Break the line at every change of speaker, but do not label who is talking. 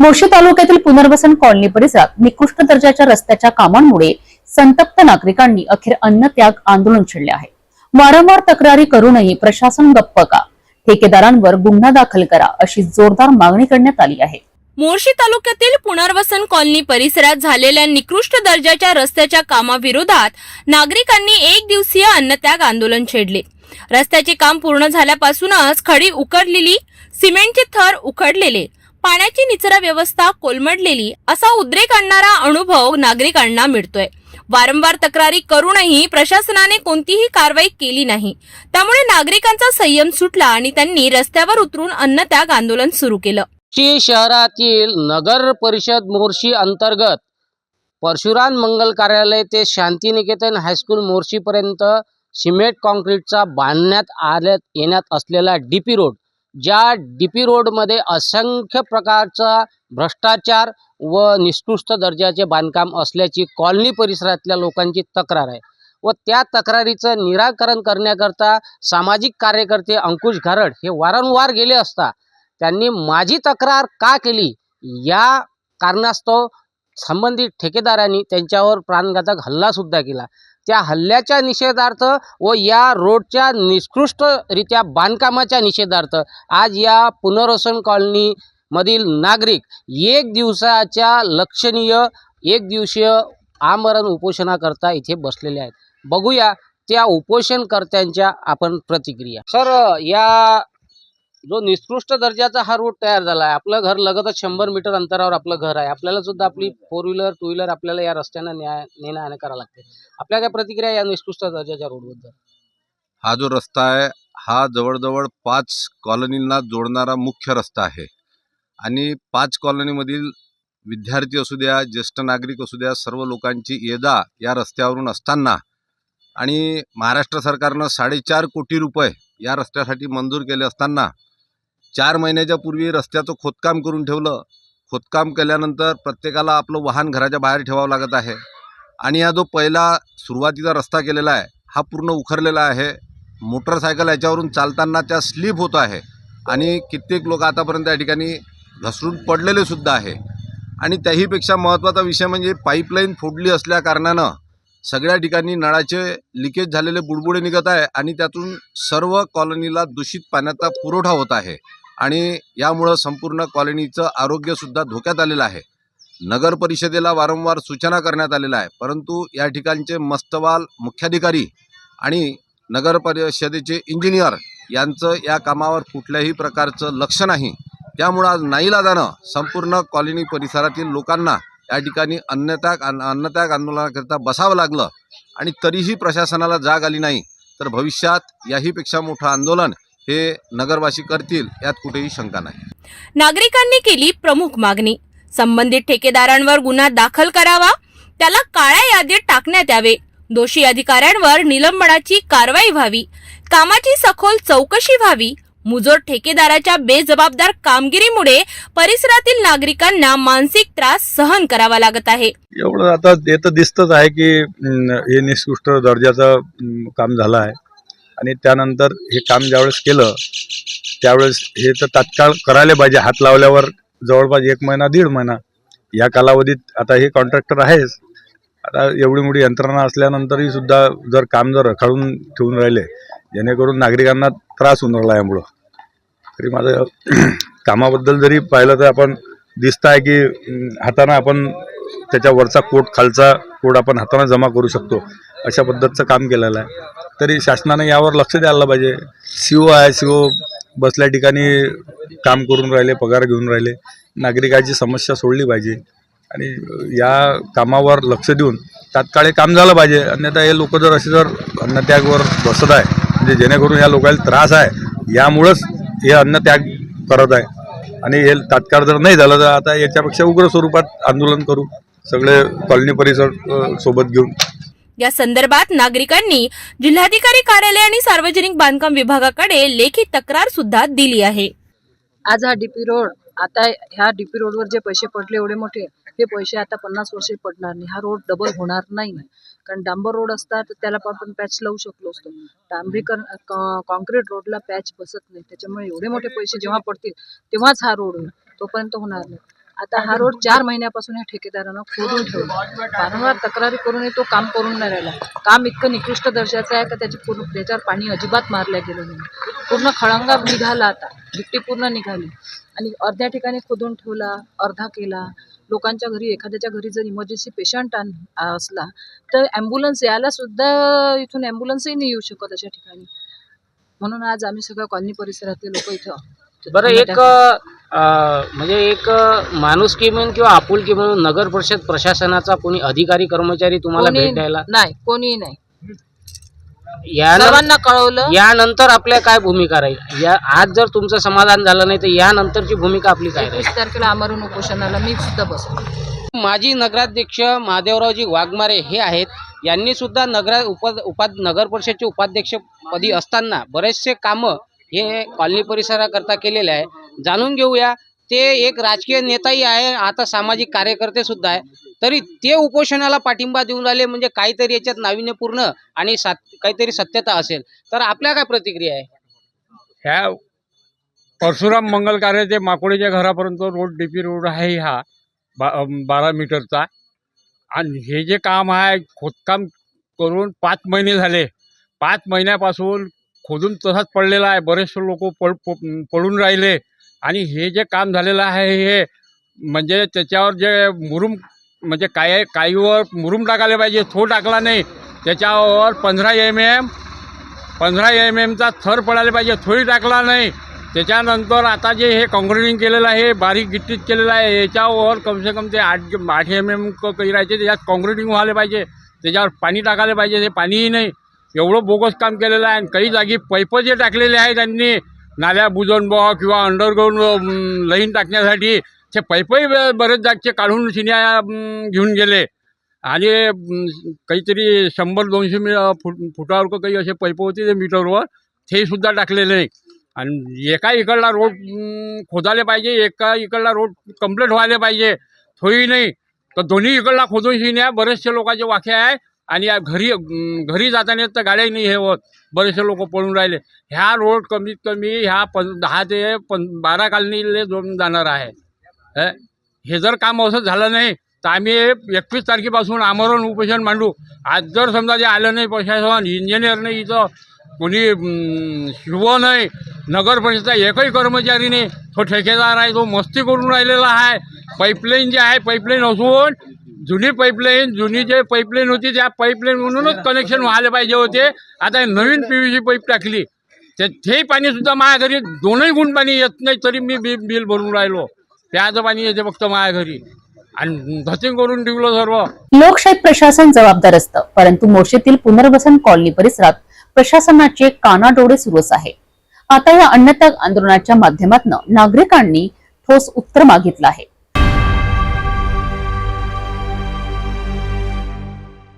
मोर्शी तालुक्यातील पुनर्वसन कॉलनी परिसरात निकृष्ट दर्जाच्या रस्त्याच्या कामांमुळे संतप्त नागरिकांनी अखेर अन्नत्याग आंदोलन छेडले आहे. वारंवार तक्रारी करूनही प्रशासन गप्प का? ठेकेदारांवर गुन्हा दाखल करा अशी जोरदार मागणी करण्यात आली आहे.
मोर्शी तालुक्यातील पुनर्वसन कॉलनी परिसरात झालेल्या निकृष्ट दर्जाच्या रस्त्याच्या कामाविरोधात नागरिकांनी एक दिवसीय अन्नत्याग आंदोलन छेडले. रस्त्याचे काम पूर्ण झाल्यापासूनच खडी उकडलेली सिमेंटचे थर उखडलेले पाण्याची निचरा व्यवस्था कोलमडलेली असा उद्रेक आणणारा अनुभव नागरिकांना मिळतोय. वारंवार तक्रारी करूनही प्रशासनाने कोणतीही कारवाई केली नाही. त्यामुळे नागरिकांचा संयम सुटला आणि त्यांनी रस्त्यावर उतरून अन्नत्याग आंदोलन सुरू केलं.
ची शहरातील नगर परिषद मोर्शी अंतर्गत परशुराम मंगल कार्यालय ते शांतिनिकेतन हायस्कूल मोर्शीपर्यंत सिमेंट कॉन्क्रीटचा बांधण्यात आल्यात येण्यात असलेला डी पी रोड ज्या डी पी रोडमध्ये असंख्य प्रकारचा भ्रष्टाचार व निष्कृष्ट दर्जाचे बांधकाम असल्याची कॉलनी परिसरातल्या लोकांची तक्रार आहे. व त्या तक्रारीचं निराकरण करण्याकरता सामाजिक कार्यकर्ते अंकुश घारड हे वारंवार गेले असता त्यांनी माझी तक्रार का केली? या कारणास्तव संबंधित ठेकेदारांनी त्यांच्यावर प्राणघातक हल्लासुद्धा केला. त्या हल्ल्याच्या निषेधार्थ व या रोडच्या निकृष्टरित्या बांधकामाच्या निषेधार्थ आज या पुनर्वसन कॉलनीमधील नागरिक एक दिवसाच्या लक्षणीय एक दिवसीय आमरण उपोषणाकरता इथे बसलेले आहेत. बघूया त्या उपोषणकर्त्यांच्या आपण प्रतिक्रिया. सर या जो निकृष्ट दर्जाचा हा रोड तयार झाला आहे आपलं घर लगतच शंभर मीटर अंतरावर आपलं घर आहे. आपल्याला सुद्धा आपली फोर व्हीलर टू व्हीलर आपल्याला या रस्त्यानं न्याय नेणं आणं करावं लागते. आपल्या काय प्रतिक्रिया या निकृष्ट दर्जाच्या रोडबद्दल
हा जो रस्ता आहे हा जवळजवळ पाच कॉलनींना जोडणारा मुख्य रस्ता आहे. आणि पाच कॉलनीमधील विद्यार्थी असू द्या ज्येष्ठ नागरिक असू द्या सर्व लोकांची येदा या रस्त्यावरून असताना आणि महाराष्ट्र सरकारनं साडेचार कोटी रुपये या रस्त्यासाठी मंजूर केले असताना चार महिन्याच्या पूर्वी रस्त्याचं खोदकाम करून ठेवलं. खोदकाम केल्यानंतर प्रत्येकाला आपलं वाहन घराच्या बाहेर ठेवावं लागत आहे. आणि हा जो पहिला सुरुवातीचा रस्ता केलेला आहे हा पूर्ण उखरलेला आहे. मोटरसायकल याच्यावरून चालताना त्या स्लिप होत आहे. आणि कित्येक लोक आतापर्यंत या ठिकाणी घसरून पडलेले सुद्धा आहे. आणि त्याहीपेक्षा महत्त्वाचा विषय म्हणजे पाईपलाईन फोडली असल्याकारणानं सगळ्या ठिकाणी नळाचे लिकेज झालेले बुडबुडे निघत आहे आणि त्यातून सर्व कॉलनीला दूषित पाण्याचा पुरवठा होत आहे. आणि यामुळं संपूर्ण कॉलनीचं आरोग्यसुद्धा धोक्यात आलेलं आहे. नगर परिषदेला वारंवार सूचना करण्यात आलेल्या आहे परंतु या ठिकाणचे मस्तवाल मुख्याधिकारी आणि नगर परिषदेचे इंजिनियर यांचं या कामावर कुठल्याही प्रकारचं लक्ष नाही. त्यामुळं आज नाईलाजानं संपूर्ण कॉलनी परिसरातील लोकांना या ठिकाणी अन्नत्याग अन्नत्याग आंदोलनाकरिता बसावं लागलं आणि तरीही प्रशासनाला जाग आली नाही. तर भविष्यात याहीपेक्षा मोठं आंदोलन हे नगरवासी करतील यात कुठेही शंका नाही.
नागरिकांनी केली प्रमुख मागणी. संबंधित ठेकेदारांवर गुन्हा दाखल करावा त्याला काळ्या यादीत टाकण्यात यावे. दोषी अधिकाऱ्यांवर निलंबनाची कारवाई व्हावी. कामाची सखोल चौकशी व्हावी. मुजोर ठेकेदाराच्या बेजबाबदार कामगिरीमुळे परिसरातील नागरिकांना मानसिक त्रास सहन करावा लागत आहे.
एवढं आता ते तर दिसतच आहे की हे निकृष्ट दर्जाचं काम झालं आहे. आणि त्यानंतर हे काम ज्यावेळेस केलं त्यावेळेस हे तर तात्काळ करायला पाहिजे. हात लावल्यावर जवळपास एक महिना दीड महिना या कालावधीत आता हे कॉन्ट्रॅक्टर आहेच. आता एवढी मोठी यंत्रणा असल्यानंतरही सुद्धा जर काम जर रखाळून ठेवून राहिले जेणेकरून नागरिकांना त्रास होऊन राहिला यामुळं. तरी माझं कामाबद्दल जरी पाहिलं तर आपण दिसत आहे की हाताने हातानं आपण त्याच्या वरचा कोट खालचा कोट आपण हाताने जमा करू शकतो. अशा पद्धतीचं काम केलेलं आहे. तरी शासनाने यावर लक्ष द्यायला पाहिजे. सी ओ आहे सी ओ बसल्या ठिकाणी काम करून राहिले पगार घेऊन राहिले. नागरिकाची समस्या सोडली पाहिजे. आणि या कामावर लक्ष देऊन तात्काळ काम झालं पाहिजे. अन्यथा हे लोक जर असे जर अन्नत्यागवर बसत आहे म्हणजे जेणेकरून या लोकांना त्रास आहे यामुळंच हे अन्नत्याग करत आहे. आणि हे तात्काळ जर नाही झालं तर आता याच्यापेक्षा उग्र स्वरूपात आंदोलन करू. सगळे कॉलनी परिसर सोबत घेऊन.
या संदर्भात नागरिकांनी जिल्हाधिकारी कार्यालय आणि सार्वजनिक बांधकाम विभागाकडे लेखी तक्रार सुद्धा दिली आहे.
आज हा डीपी रोड आता ह्या डीपी रोडवर जे पैसे पडले एवढे मोठे हे पैसे आता पन्नास वर्षे पडणार नाही. हा रोड डबल होणार नाही. कारण डांबर रोड असता तर त्याला पण आपण पॅच लावू शकलो असतो. डांबरीकरण कॉन्क्रीट रोडला पॅच बसत नाही. त्याच्यामुळे एवढे मोठे पैसे जेव्हा पडतील तेव्हाच हा रोड होईल. तोपर्यंत होणार नाही. आता हा रोड चार महिन्यापासून या ठेकेदारानं खोदून ठेवला वारंवार तक्रारी करूनही तो काम करून नाही राहिला. काम इतकं निकृष्ट दर्जाचं आहे का त्याची पूर्ण त्याच्यावर पाणी अजिबात मारल्या गेलं नाही. पूर्ण खळंगा निघाला आता. गिट्टी पूर्ण निघाली. आणि अर्ध्या ठिकाणी खोदून ठेवला अर्धा केला. लोकांच्या घरी एखाद्याच्या घरी जर इमर्जन्सी पेशंट असला तर ॲम्ब्युलन्स यायला सुद्धा इथून ॲम्ब्युलन्सही नाही येऊ शकत अशा ठिकाणी. म्हणून आज आम्ही सगळ्या कॉलनी परिसरातले लोक इथं
बरं एक म्हणजे एक माणुसकी म्हणून किंवा आपुलकी म्हणून नगर परिषद प्रशासनाचा कोणी अधिकारी कर्मचारी तुम्हाला
कोणी
भेट द्यायला?
नाही कोणीही नाही.
यानं-
सर्वांना कळवलं.
यानंतर आपल्या काय भूमिका राहील? या आज जर तुमचं समाधान झालं नाही तर यानंतरची भूमिका आपली काय राहील?
एकवीस तारखेला आमरण उपोषणाला मी सुद्धा बसलो
माजी नगराध्यक्ष महादेवरावजी वाघमारे हे आहेत. यांनी सुद्धा नगरा उप उपा नगर परिषदचे उपाध्यक्षपदी असताना बरेचसे कामं हे कॉलनी परिसराकरता केलेले आहे जाणून घेऊया. ते एक राजकीय नेताही आहे आता सामाजिक कार्यकर्ते सुद्धा आहे. तरी ते उपोषणाला पाठिंबा देऊन राहिले म्हणजे काहीतरी याच्यात नाविन्यपूर्ण आणि सात काहीतरी सत्यता असेल. तर आपल्या काय प्रतिक्रिया आहे?
ह्या परशुराम मंगल कार्याचे ते माकोडीच्या घरापर्यंत रोड डी पी रोड आहे हा बा बारा मीटरचा. आणि हे जे काम आहे खोदकाम करून पाच महिने झाले. पाच महिन्यापासून खोदून तसाच पडलेला आहे. बरेचसे लोक पळ प- पडून राहिले. आणि हे जे काम झालेलं आहे हे म्हणजे त्याच्यावर जे मुरुम म्हणजे काय काहीवर मुरुम टाकायला पाहिजे थो टाकला नाही. त्याच्यावर पंधरा एम एम पंधरा एम एमचा थर पडायला पाहिजे थोडी टाकला नाही. त्याच्यानंतर आता जे हे कॉन्क्रिटिंग केलेलं आहे बारीक गिट्टीत केलेलं आहे याच्यावर कमसे कम ते आठ आठ एम एम काही राहायचे त्याच्यात कॉन्क्रिटिंग व्हायला पाहिजे. त्याच्यावर पाणी टाकायला पाहिजे ते पाणीही नाही. एवढं बोगस काम केलेलं आहे आणि काही जागी पैप जे टाकलेले आहे त्यांनी नाल्या बुजवून बॉ किंवा अंडरग्राऊंड लाईन टाकण्यासाठी ते पैपही ब- बरेच जागचे काढून शिन्या घेऊन गेले. आणि काहीतरी शंभर दोनशे मी फुट फुटावर का काही असे पैप होते ते मीटरवर ते सुद्धा टाकलेले नाही. आणि एका इकडला रोड खोदायला पाहिजे एका इकडला रोड कंप्लीट व्हायला पाहिजे थोडी नाही. तर दोन्ही इकडला खोदून शिन्या बरेचसे लोकांचे वाखे आहे. आणि या घरी घरी जाताना तर गाड्याही नाही हे होत. बरेचसे लोक पळून राहिले. ह्या रोड कमीत कमी ह्या पं दहा ते पं बारा कालनीले जोडून जाणार आहे. हे हे जर काम असं झालं नाही तर आम्ही एकवीस तारखेपासून आमरण उपोषण मांडू. आज जर समजा जे आलं नाही प्रशासन इंजिनियर नाही इथं कोणी शिव नाही नगर परिषदचा एकही कर्मचारी नाही तो ठेकेदार आहे तो मस्ती करून राहिलेला आहे. पाईपलाईन जे आहे पाईपलाईन असून जुनी पाईपलाईन जुनी जे पाईपलाईन होती त्या पाईपलाईन म्हणूनच कनेक्शन व्हायला पाहिजे होते. आता नवीन पी व्ही सी पाईप टाकली. ते पाणी सुद्धा माझ्या घरी दोनही गुण पाणी येत नाही तरी मी बी बिल भरून राहिलो. प्याचं पाणी येते फक्त माझ्या घरी. आणि धसिंग करून ठेवलं सर्व.
लोकशाही प्रशासन जबाबदार असतं परंतु मोर्शीतील पुनर्वसन कॉलनी परिसरात प्रशासनाचे कानाडोळे सुरूच आहे. आता या अन्नत्याग आंदोलनाच्या माध्यमातून नागरिकांनी ठोस उत्तर मागितलं आहे.